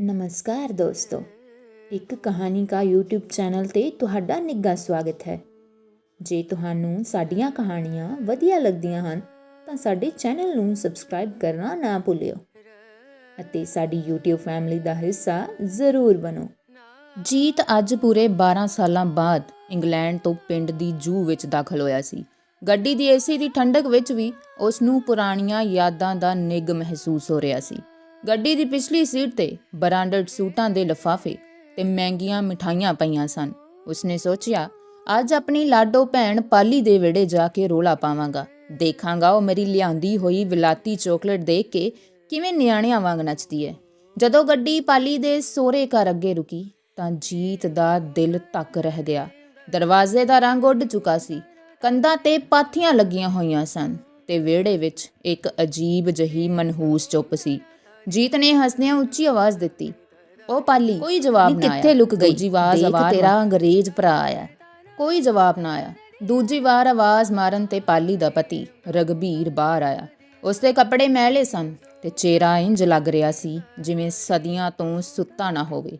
ਨਮਸਕਾਰ ਦੋਸਤੋ। ਇੱਕ ਕਹਾਣੀ ਕਾ YouTube ਚੈਨਲ ਤੇ ਤੁਹਾਡਾ ਨਿੱਘਾ ਸਵਾਗਤ ਹੈ। ਜੇ ਤੁਹਾਨੂੰ ਸਾਡੀਆਂ ਕਹਾਣੀਆਂ ਵਧੀਆ ਲੱਗਦੀਆਂ ਹਨ, ਤਾਂ ਸਾਡੇ ਚੈਨਲ ਨੂੰ ਸਬਸਕ੍ਰਾਈਬ ਕਰਨਾ ਨਾ ਭੁੱਲਿਓ ਅਤੇ ਸਾਡੀ YouTube ਫੈਮਿਲੀ ਦਾ ਹਿੱਸਾ ਜ਼ਰੂਰ ਬਣੋ। ਜੀਤ ਅੱਜ ਪੂਰੇ 12 ਸਾਲਾਂ ਬਾਅਦ ਇੰਗਲੈਂਡ ਤੋਂ ਪਿੰਡ ਦੀ ਜੂ ਵਿੱਚ ਦਾਖਲ ਹੋਇਆ ਸੀ। ਗੱਡੀ ਦੀ ਏਸੀ ਦੀ ਠੰਡਕ ਵਿੱਚ ਵੀ ਉਸ ਨੂੰ ਪੁਰਾਣੀਆਂ ਯਾਦਾਂ ਦਾ ਨਿੱਘ ਮਹਿਸੂਸ ਹੋ ਰਿਹਾ ਸੀ। ਗੱਡੀ ਦੀ ਪਿਛਲੀ ਸੀਟ ਤੇ ਬਰਾਂਡਡ ਸੂਟਾਂ ਦੇ ਲਿਫਾਫੇ ਤੇ ਮਹਿੰਗੀਆਂ ਮਿਠਾਈਆਂ ਪਈਆਂ ਸਨ। ਉਸਨੇ ਸੋਚਿਆ, ਅੱਜ ਆਪਣੀ ਲਾਡੋ ਭੈਣ ਪਾਲੀ ਦੇ ਵਿੜੇ ਜਾ ਕੇ ਰੋਲਾ ਪਾਵਾਂਗਾ। ਦੇਖਾਂਗਾ ਉਹ ਮੇਰੀ ਲਿਆਂਦੀ ਹੋਈ ਵਿਲਾਤੀ ਚਾਕਲੇਟ ਦੇਖ ਕੇ ਕਿਵੇਂ ਨਿਆਣਿਆਂ ਵਾਂਗ ਨੱਚਦੀ ਹੈ। ਜਦੋਂ ਗੱਡੀ ਪਾਲੀ ਦੇ ਸੋਹਰੇ ਘਰ ਅੱਗੇ ਰੁਕੀ, ਤਾਂ ਜੀਤ ਦਾ ਦਿਲ ਤੱਕ ਰਹਿ ਗਿਆ। ਦਰਵਾਜ਼ੇ ਦਾ ਰੰਗ ਉੱਡ ਚੁੱਕਾ ਸੀ। ਕੰਧਾਂ ਤੇ ਪਾਥੀਆਂ ਲੱਗੀਆਂ ਹੋਈਆਂ ਸਨ ਤੇ ਵਿਹੜੇ ਵਿੱਚ ਇੱਕ ਅਜੀਬ ਜਹੀ ਮਨਹੂਸ ਚੁੱਪ ਸੀ। ਜੀਤ ਨੇ ਹੱਸਦਿਆਂ ਉੱਚੀ ਆਵਾਜ਼ ਦਿੱਤੀ। ਉਹ ਪਾਲੀ ਕੋਈ ਜਵਾਬ ਨਾ ਆਇਆ ਕਿੱਥੇ ਲੁਕ ਗਈ? ਦੂਜੀ ਆਵਾਜ਼ ਆਵਾਜ਼ ਤੇਰਾ ਅੰਗਰੇਜ਼ ਭਰਾ ਆਇਆ। ਕੋਈ ਜਵਾਬ ਨਾ ਆਇਆ। ਦੂਜੀ ਵਾਰ ਆਵਾਜ਼ ਮਾਰਨ ਤੇ ਪਾਲੀ ਦਾ ਪਤੀ ਰਗਬੀਰ ਬਾਹਰ ਆਇਆ। ਉਸਦੇ ਕੱਪੜੇ ਮੈਲੇ ਸਨ ਤੇ ਚਿਹਰਾ ਇੰਜ ਲੱਗ ਰਿਹਾ ਸੀ ਜਿਵੇਂ ਸਦੀਆਂ ਤੋਂ ਸੁੱਤਾ ਨਾ ਹੋਵੇ।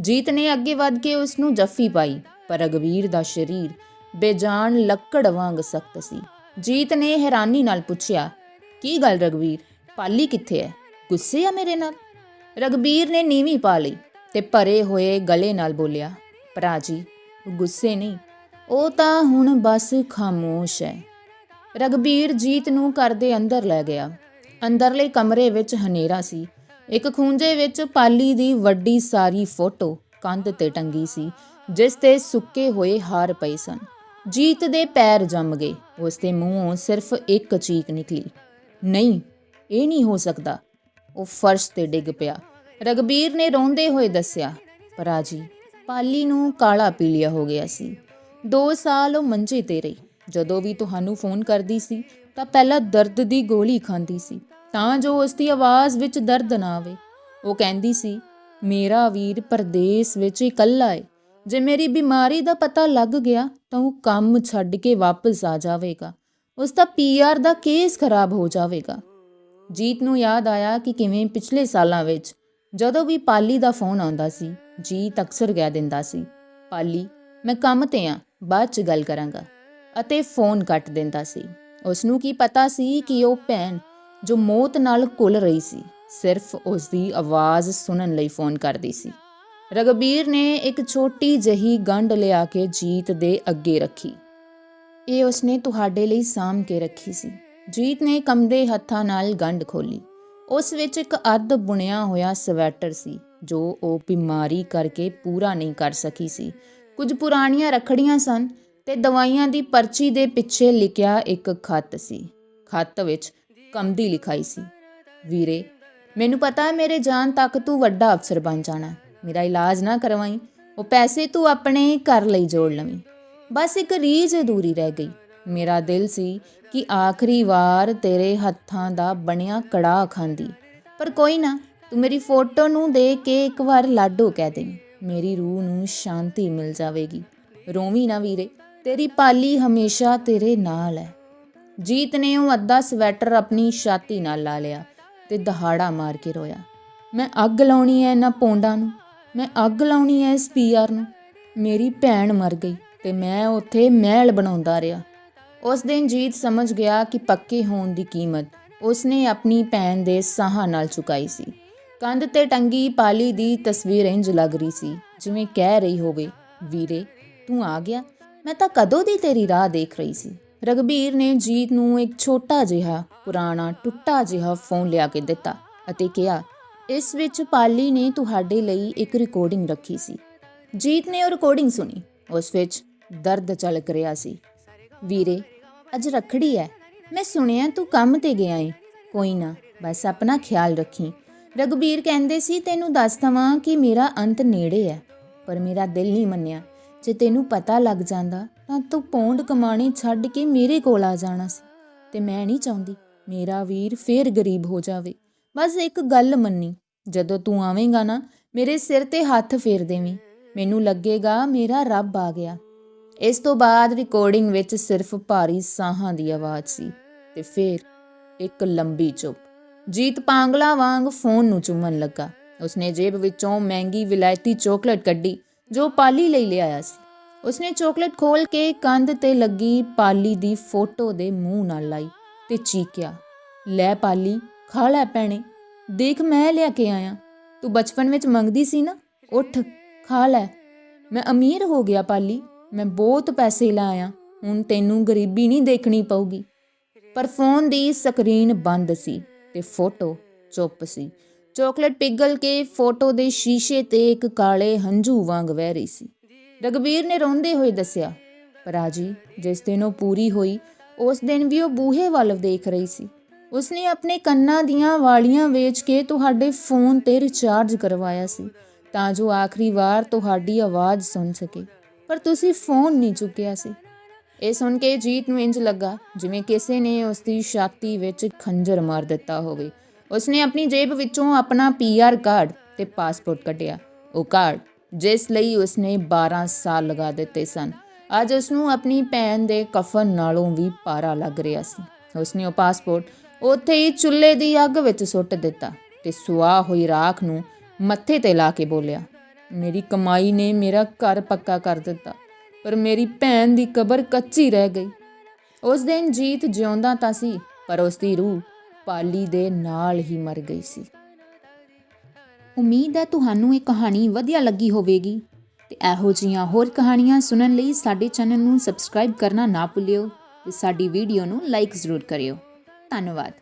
ਜੀਤ ਨੇ ਅੱਗੇ ਵੱਧ ਕੇ ਉਸ ਨੂੰ ਜੱਫੀ ਪਾਈ ਪਰ ਰਗਵੀਰ ਦਾ ਸਰੀਰ ਬੇਜਾਨ ਲੱਕੜ ਵਾਂਗ ਸਖਤ ਸੀ। ਜੀਤ ਨੇ ਹੈਰਾਨੀ ਨਾਲ ਪੁੱਛਿਆ ਕੀ ਗੱਲ ਰਗਵੀਰ ਪਾਲੀ ਕਿੱਥੇ ਹੈ ਗੁੱਸੇ ਆ ਮੇਰੇ ਨਾਲ? ਰਗਬੀਰ ਨੇ ਨੀਵੀਂ ਪਾ ਲਈ ਤੇ ਭਰੇ ਹੋਏ ਗਲੇ ਨਾਲ ਬੋਲਿਆ, ਭਰਾ ਜੀ, ਗੁੱਸੇ ਨਹੀਂ, ਉਹ ਤਾਂ ਹੁਣ ਬਸ ਖਾਮੋਸ਼ ਹੈ ਰਗਬੀਰ ਜੀਤ ਨੂੰ ਘਰ ਦੇ ਅੰਦਰ ਲੈ ਗਿਆ। ਅੰਦਰਲੇ ਕਮਰੇ ਵਿੱਚ ਹਨੇਰਾ ਸੀ। ਇੱਕ ਖੂੰਜੇ ਵਿੱਚ ਪਾਲੀ ਦੀ ਵੱਡੀ ਸਾਰੀ ਫੋਟੋ ਕੰਧ ਤੇ ਟੰਗੀ ਸੀ, ਜਿਸ ਤੇ ਸੁੱਕੇ ਹੋਏ ਹਾਰ ਪਏ ਸਨ। ਜੀਤ ਦੇ ਪੈਰ ਜੰਮ ਗਏ, ਉਸ ਦੇ ਮੂੰਹੋਂ ਸਿਰਫ ਇੱਕ ਚੀਕ ਨਿਕਲੀ। ਨਹੀਂ, ਇਹ ਨਹੀਂ ਹੋ ਸਕਦਾ। ਉਹ ਫਰਸ਼ ਤੇ ਡਿੱਗ ਪਿਆ। ਰਗਬੀਰ ਨੇ ਰੋਂਦੇ ਹੋਏ ਦੱਸਿਆ ਪਰਾਜੀ ਪਾਲੀ ਨੂੰ ਕਾਲਾ ਪੀਲੀਆ ਹੋ ਗਿਆ ਸੀ। 2 ਸਾਲ ਉਹ ਮੰਜੇ ਤੇ ਰਹੀ। ਜਦੋਂ ਵੀ ਤੁਹਾਨੂੰ ਫੋਨ ਕਰਦੀ ਸੀ, ਤਾਂ ਪਹਿਲਾਂ ਦਰਦ ਦੀ ਗੋਲੀ ਖਾਂਦੀ ਸੀ, ਤਾਂ ਜੋ ਉਸ ਦੀ ਆਵਾਜ਼ ਵਿੱਚ ਦਰਦ ਨਾ ਆਵੇ। ਉਹ ਕਹਿੰਦੀ ਸੀ, ਮੇਰਾ ਵੀਰ ਪਰਦੇਸ ਵਿੱਚ ਇਕੱਲਾ ਏ। ਜੇ ਮੇਰੀ ਬਿਮਾਰੀ ਦਾ ਪਤਾ ਲੱਗ ਗਿਆ, ਤਾਂ ਉਹ ਕੰਮ ਛੱਡ ਕੇ ਵਾਪਸ ਆ ਜਾਵੇਗਾ। ਉਸ ਦਾ ਪੀਆਰ ਦਾ ਕੇਸ ਖਰਾਬ ਹੋ ਜਾਵੇਗਾ। ਜੀਤ ਨੂੰ ਯਾਦ ਆਇਆ ਕਿ ਕਿਵੇਂ ਪਿਛਲੇ ਸਾਲਾਂ ਵਿੱਚ ਜਦੋਂ ਵੀ ਪਾਲੀ ਦਾ ਫੋਨ ਆਉਂਦਾ ਸੀ, ਜੀਤ ਅਕਸਰ ਕਹਿ ਦਿੰਦਾ ਸੀ, ਪਾਲੀ, ਮੈਂ ਕੰਮ ਤੇ ਆ, ਬਾਅਦ ਚ ਗੱਲ ਕਰਾਂਗਾ। ਅਤੇ ਫੋਨ ਕੱਟ ਦਿੰਦਾ ਸੀ। ਉਸ ਨੂੰ ਕੀ ਪਤਾ ਸੀ ਕਿ ਉਹ ਭੈਣ ਜੋ ਮੌਤ ਨਾਲ ਘੁਲ ਰਹੀ ਸੀ, ਸਿਰਫ ਉਸ ਦੀ ਆਵਾਜ਼ ਸੁਣਨ ਲਈ ਫੋਨ ਕਰਦੀ ਸੀ। ਰਗਬੀਰ ਨੇ ਇੱਕ ਛੋਟੀ ਜਹੀ ਗੰਢ ਲਿਆ ਕੇ ਜੀਤ ਦੇ ਅੱਗੇ ਰੱਖੀ। ਇਹ ਉਸਨੇ ਤੁਹਾਡੇ ਲਈ ਸਾਂਭ ਕੇ ਰੱਖੀ ਸੀ। ਜੀਤ ਨੇ ਕੰਮਦੇ ਹੱਥਾਂ ਨਾਲ ਗੰਢ ਖੋਲੀ ਉਸ ਵਿੱਚ ਇੱਕ ਅੱਧ ਬੁਣਿਆ ਹੋਇਆ ਸਵੈਟਰ ਸੀ, ਜੋ ਉਹ ਬਿਮਾਰੀ ਕਰਕੇ ਪੂਰਾ ਨਹੀਂ ਕਰ ਸਕੀ ਸੀ। ਕੁਝ ਪੁਰਾਣੀਆਂ ਰਖੜੀਆਂ ਸਨ ਤੇ ਦਵਾਈਆਂ ਦੀ ਪਰਚੀ ਦੇ ਪਿੱਛੇ ਲਿਖਿਆ ਇੱਕ ਖੱਤ ਸੀ। ਖੱਤ ਵਿੱਚ ਕੰਮਦੀ ਲਿਖਾਈ ਸੀ, ਵੀਰੇ, ਮੈਨੂੰ ਪਤਾ ਹੈ ਮੇਰੇ ਜਾਨ ਤੱਕ ਤੂੰ ਵੱਡਾ ਅਫਸਰ ਬਣ ਜਾਣਾ। ਮੇਰਾ ਇਲਾਜ ਨਾ ਕਰਵਾਈ, ਉਹ ਪੈਸੇ ਤੂੰ ਆਪਣੇ ਘਰ ਲਈ ਜੋੜ ਲਵੀਂ। ਬਸ ਇੱਕ ਰੀਝ ਅਧੂਰੀ ਰਹਿ ਗਈ। ਮੇਰਾ ਦਿਲ ਸੀ ਕਿ ਆਖਰੀ ਵਾਰ ਤੇਰੇ ਹੱਥਾਂ ਦਾ ਬਣਿਆ ਕੜਾ ਖਾਂਦੀ। ਪਰ ਕੋਈ ਨਾ, ਤੂੰ ਮੇਰੀ ਫੋਟੋ ਨੂੰ ਦੇਖ ਕੇ ਇੱਕ ਵਾਰ ਲਾਡੋ ਕਹਿ ਦੇ ਮੇਰੀ ਰੂਹ ਨੂੰ ਸ਼ਾਂਤੀ ਮਿਲ ਜਾਵੇਗੀ। ਰੋਵੀ ਨਾ ਵੀਰੇ, ਤੇਰੀ ਪਾਲੀ ਹਮੇਸ਼ਾ ਤੇਰੇ ਨਾਲ ਹੈ ਜੀਤ ਨੇ ਉਹ ਅੱਧਾ ਸਵੈਟਰ ਆਪਣੀ ਛਾਤੀ ਨਾਲ ਲਾ ਲਿਆ ਤੇ ਦਹਾੜਾ ਮਾਰ ਕੇ ਰੋਇਆ। ਮੈਂ ਅੱਗ ਲਾਉਣੀ ਐ ਇਹਨਾਂ ਪੌਂਡਾਂ ਨੂੰ। ਮੈਂ ਅੱਗ ਲਾਉਣੀ ਐ ਇਸ ਪੀਆਰ ਨੂੰ। ਮੇਰੀ ਭੈਣ ਮਰ ਗਈ ਤੇ ਮੈਂ ਉੱਥੇ ਮਹਿਲ ਬਣਾਉਂਦਾ ਰਿਹਾ। ਉਸ ਦਿਨ ਜੀਤ ਸਮਝ ਗਿਆ ਕਿ ਪੱਕੇ ਹੋਣ ਦੀ ਕੀਮਤ ਉਸਨੇ ਆਪਣੀ ਭੈਣ ਦੇ ਸਾਹਾਂ ਨਾਲ ਚੁਕਾਈ ਸੀ। ਕੰਧ ਤੇ ਟੰਗੀ ਪਾਲੀ ਦੀ ਤਸਵੀਰ ਇੰਜ ਲੱਗ ਰਹੀ ਸੀ, ਜਿਵੇਂ ਕਹਿ ਰਹੀ ਹੋਵੇ, ਵੀਰੇ, ਤੂੰ ਆ ਗਿਆ? ਮੈਂ ਤਾਂ ਕਦੋਂ ਦੀ ਤੇਰੀ ਰਾਹ ਦੇਖ ਰਹੀ ਸੀ? ਰਗਬੀਰ ਨੇ ਜੀਤ ਨੂੰ ਇੱਕ ਛੋਟਾ ਜਿਹਾ, ਪੁਰਾਣਾ, ਟੁੱਟਾ ਜਿਹਾ ਫੋਨ ਲਿਆ ਕੇ ਦਿੱਤਾ ਅਤੇ ਕਿਹਾ, ਇਸ ਵਿੱਚ ਪਾਲੀ ਨੇ ਤੁਹਾਡੇ ਲਈ ਇੱਕ ਰਿਕਾਰਡਿੰਗ ਰੱਖੀ ਸੀ। ਜੀਤ ਨੇ ਉਹ ਰਿਕਾਰਡਿੰਗ ਸੁਣੀ। ਉਸ ਵਿੱਚ ਦਰਦ ਝਲਕ ਰਿਹਾ ਸੀ। ਵੀਰੇ, ਅੱਜ ਰਖੜੀ ਹੈ ਮੈਂ ਸੁਣਿਆ ਤੂੰ ਕੰਮ ਤੇ ਗਿਆ ਏ। ਕੋਈ ਨਾ, ਬਸ ਆਪਣਾ ਖਿਆਲ ਰੱਖੀ। ਰਗਬੀਰ ਕਹਿੰਦੇ ਸੀ, ਤੈਨੂੰ ਦੱਸ ਦਵਾਂ ਕਿ ਮੇਰਾ ਅੰਤ ਨੇੜੇ ਹੈ ਪਰ ਮੇਰਾ ਦਿਲ ਨਹੀਂ ਮੰਨਿਆ। ਜੇ ਤੈਨੂੰ ਪਤਾ ਲੱਗ ਜਾਂਦਾ, ਤਾਂ ਤੂੰ ਪੌਂਡ ਕਮਾਣੀ ਛੱਡ ਕੇ ਮੇਰੇ ਕੋਲ ਆ ਜਾਣਾ ਸੀ। ਤੇ ਮੈਂ ਨਹੀਂ ਚਾਹੁੰਦੀ ਮੇਰਾ ਵੀਰ ਫੇਰ ਗਰੀਬ ਹੋ ਜਾਵੇ। ਬਸ ਇੱਕ ਗੱਲ ਮੰਨੀ, ਜਦੋਂ ਤੂੰ ਆਵੇਂਗਾ ਨਾ, ਮੇਰੇ ਸਿਰ ਤੇ ਹੱਥ ਫੇਰ ਦੇਵੀਂ। ਮੈਨੂੰ ਲੱਗੇਗਾ ਮੇਰਾ ਰੱਬ ਆ ਗਿਆ। ਇਸ ਤੋਂ ਬਾਅਦ ਰਿਕਾਰਡਿੰਗ ਵਿੱਚ ਸਿਰਫ ਭਾਰੀ ਸਾਹਾਂ ਦੀ ਆਵਾਜ਼ ਸੀ ਤੇ ਫਿਰ ਇੱਕ ਲੰਬੀ ਚੁੱਪ। ਜੀਤ ਪਾਂਗਲਾ ਵਾਂਗ ਫੋਨ ਨੂੰ ਚੁੰਮਣ ਲੱਗਾ। ਉਸਨੇ ਜੇਬ ਵਿੱਚੋਂ ਮਹਿੰਗੀ ਵਿਲਾਇਤੀ ਚਾਕਲੇਟ ਕੱਢੀ, ਜੋ ਪਾਲੀ ਲਈ ਲਿਆਇਆ ਸੀ। ਉਸਨੇ ਚਾਕਲੇਟ ਖੋਲ ਕੇ ਕੰਧ ਤੇ ਲੱਗੀ ਪਾਲੀ ਦੀ ਫੋਟੋ ਦੇ ਮੂੰਹ ਨਾਲ ਲਾਈ ਤੇ ਚੀਕਿਆ, ਲੈ ਪਾਲੀ, ਖਾ ਲੈ ਭੈਣੇ, ਦੇਖ ਮੈਂ ਲਿਆ ਕੇ ਆਇਆ। ਤੂੰ ਬਚਪਨ ਵਿੱਚ ਮੰਗਦੀ ਸੀ ਨਾ? ਉੱਠ, ਖਾ ਲੈ। ਮੈਂ ਅਮੀਰ ਹੋ ਗਿਆ ਪਾਲੀ। ਮੈਂ ਬਹੁਤ ਪੈਸੇ ਲਾਇਆ ਹੁਣ ਤੈਨੂੰ ਗਰੀਬੀ ਨਹੀਂ ਦੇਖਣੀ ਪਊਗੀ। ਪਰ ਫੋਨ ਦੀ ਸਕਰੀਨ ਬੰਦ ਸੀ ਤੇ ਫੋਟੋ ਚੁੱਪ ਸੀ। ਚਾਕਲੇਟ ਪਿਘਲ ਕੇ ਫੋਟੋ ਦੇ ਸ਼ੀਸ਼ੇ ਤੇ ਇੱਕ ਕਾਲੇ ਹੰਝੂ ਵਾਂਗ ਵਹਿ ਰਹੀ ਸੀ। ਰਗਵੀਰ ਨੇ ਰੋਂਦੇ ਹੋਏ ਦੱਸਿਆ ਪਰਾਜੀ ਜਿਸ ਦਿਨ ਉਹ ਪੂਰੀ ਹੋਈ, ਉਸ ਦਿਨ ਵੀ ਉਹ ਬੂਹੇ ਵੱਲ ਦੇਖ ਰਹੀ ਸੀ। ਉਸਨੇ ਆਪਣੇ ਕੰਨਾਂ ਦੀਆਂ ਵਾਲੀਆਂ ਵੇਚ ਕੇ ਤੁਹਾਡੇ ਫੋਨ ਤੇ ਰਿਚਾਰਜ ਕਰਵਾਇਆ ਸੀ, ਤਾਂ ਜੋ ਆਖਰੀ ਵਾਰ ਤੁਹਾਡੀ ਆਵਾਜ਼ ਸੁਣ ਸਕੇ। ਪਰ ਤੁਸੀਂ ਫੋਨ ਨਹੀਂ ਚੁੱਕਿਆ ਸੀ। ਇਹ ਸੁਣ ਕੇ ਜੀਤ ਨੂੰ ਇੰਜ ਲੱਗਾ ਜਿਵੇਂ ਕਿਸੇ ਨੇ ਉਸ ਦੀ ਛਾਤੀ ਵਿੱਚ ਖੰਜਰ ਮਾਰ ਦਿੱਤਾ ਹੋਵੇ। ਉਸਨੇ ਆਪਣੀ ਜੇਬ ਵਿੱਚੋਂ ਆਪਣਾ ਪੀਆਰ ਕਾਰਡ ਤੇ ਪਾਸਪੋਰਟ ਕੱਢਿਆ। ਉਹ ਕਾਰਡ ਜਿਸ ਲਈ ਉਸਨੇ 12 ਸਾਲ ਲਗਾ ਦਿੱਤੇ ਸਨ। ਅੱਜ ਉਸ ਨੂੰ ਆਪਣੀ ਭੈਣ ਦੇ ਕਫਨ ਨਾਲੋਂ ਵੀ ਪਾਰਾ ਲੱਗ ਰਿਹਾ ਸੀ। ਉਸਨੇ ਉਹ ਪਾਸਪੋਰਟ ਉੱਥੇ ਹੀ ਚੁੱਲ੍ਹੇ ਦੀ ਅੱਗ ਵਿੱਚ ਸੁੱਟ ਦਿੱਤਾ ਤੇ ਸੁਆਹ ਹੋਈ ਰਾਖ ਨੂੰ ਮੱਥੇ ਤੇ ਲਾ ਕੇ ਬੋਲਿਆ ਮੇਰੀ ਕਮਾਈ ਨੇ ਮੇਰਾ ਘਰ ਪੱਕਾ ਕਰ ਦਿੱਤਾ, ਪਰ ਮੇਰੀ ਭੈਣ ਦੀ ਕਬਰ ਕੱਚੀ ਰਹਿ ਗਈ। ਉਸ ਦਿਨ ਜੀਤ ਜਿਉਂਦਾ ਤਾਂ ਸੀ, ਪਰ ਉਸ ਦੀ ਰੂਹ ਪਾਲੀ ਦੇ ਨਾਲ ਹੀ ਮਰ ਗਈ ਸੀ। ਉਮੀਦ ਹੈ ਤੁਹਾਨੂੰ ਇਹ ਕਹਾਣੀ ਵਧੀਆ ਲੱਗੀ ਹੋਵੇਗੀ ਤੇ ਇਹੋ ਜਿਹੀਆਂ ਹੋਰ ਕਹਾਣੀਆਂ ਸੁਣਨ ਲਈ ਸਾਡੇ ਚੈਨਲ ਨੂੰ ਸਬਸਕ੍ਰਾਈਬ ਕਰਨਾ ਨਾ ਭੁੱਲਿਓ ਤੇ ਸਾਡੀ ਵੀਡੀਓ ਨੂੰ ਲਾਈਕ ਜ਼ਰੂਰ ਕਰਿਓ। ਧੰਨਵਾਦ।